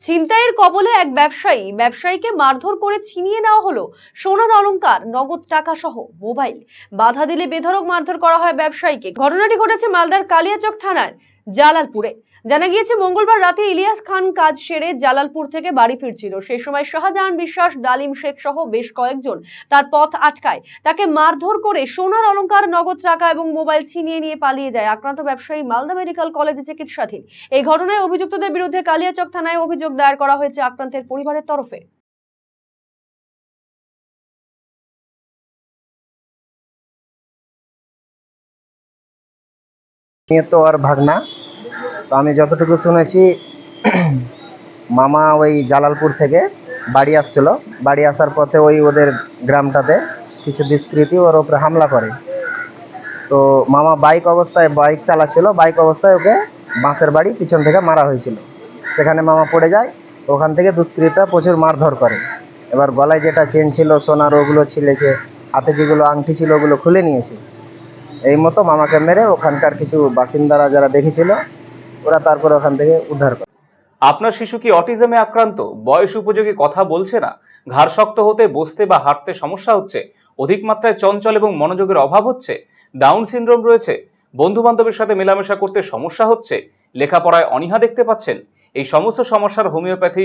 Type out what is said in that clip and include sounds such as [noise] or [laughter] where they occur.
ছিনতাইয়ের কবলে এক ব্যবসায়ী, ব্যবসায়ীকে মারধর করে ছিনিয়ে নেওয়া হলো সোনার অলঙ্কার নগদ টাকা সহ মোবাইল। বাধা দিলে বেধড়ক মারধর করা হয় ব্যবসায়ীকে। ঘটনাটি ঘটেছে মালদার কালিয়াচক থানার জালালপুরে। জানা গিয়েছে, মঙ্গলবার রাতে ইলিয়াস খান কাজ সেরে জালালপুর থেকে বাড়ি ফিরছিল। সেই সময় শাহজাহান বিশ্বাস, ডালিম শেখ সহ বেশ কয়েকজন তার পথ আটকায়। তাকে মারধর করে সোনার অলংকার, নগদ টাকা এবং মোবাইল ছিনিয়ে নিয়ে পালিয়ে যায় আক্রান্ত ব্যবসায়ী মালদা মেডিকেল কলেজে চিকিৎসাধীন। এই ঘটনায় অভিযুক্তদের বিরুদ্ধে কালিয়াচক থানায় অভিযোগ দায়ের করা হয়েছে আক্রান্তের পরিবারের তরফে। তো আর ভাগনা। তো আমি যতটুকু শুনেছি, [clears throat] মামা ওই জালালপুর থেকে বাড়ি আসছিল। বাড়ি আসার পথে ওই ওদের গ্রামটাতে কিছু দুষ্কৃতী ওর ওপরে হামলা করে। তো মামা বাইক অবস্থায় বাইক চালাচ্ছিল। বাইক অবস্থায় ওকে বাঁশের বাড়ি পিছন থেকে মারা হয়েছিল। সেখানে মামা পড়ে যায়। ওখান থেকে দুষ্কৃতীরা প্রচুর মারধর করে। এবার গলায় যেটা চেন ছিল, সোনার ওগুলো ছিলেছে হাতে যেগুলো আংটি ছিল, ওগুলো খুলে নিয়েছে। এই মতো মামাকে মেরে ওখানকার কিছু বাসিন্দারা যারা দেখেছিল, ওরা তারপরে ওখান থেকে উদ্ধার করে। আপনার শিশু কি অটিজমে আক্রান্ত? বয়স উপযোগী কথা বলছে না? ঘাড় শক্ত হতে, বসতে বা হাঁটতে সমস্যা হচ্ছে? অধিক মাত্রায় চঞ্চল এবং মনোযোগের অভাব হচ্ছে? ডাউন সিনড্রোম রয়েছে? বন্ধু বান্ধবের সাথে মেলামেশা করতে সমস্যা হচ্ছে? লেখাপড়ায় অনীহা দেখতে পাচ্ছেন? এই সমস্ত সমস্যার homeopathy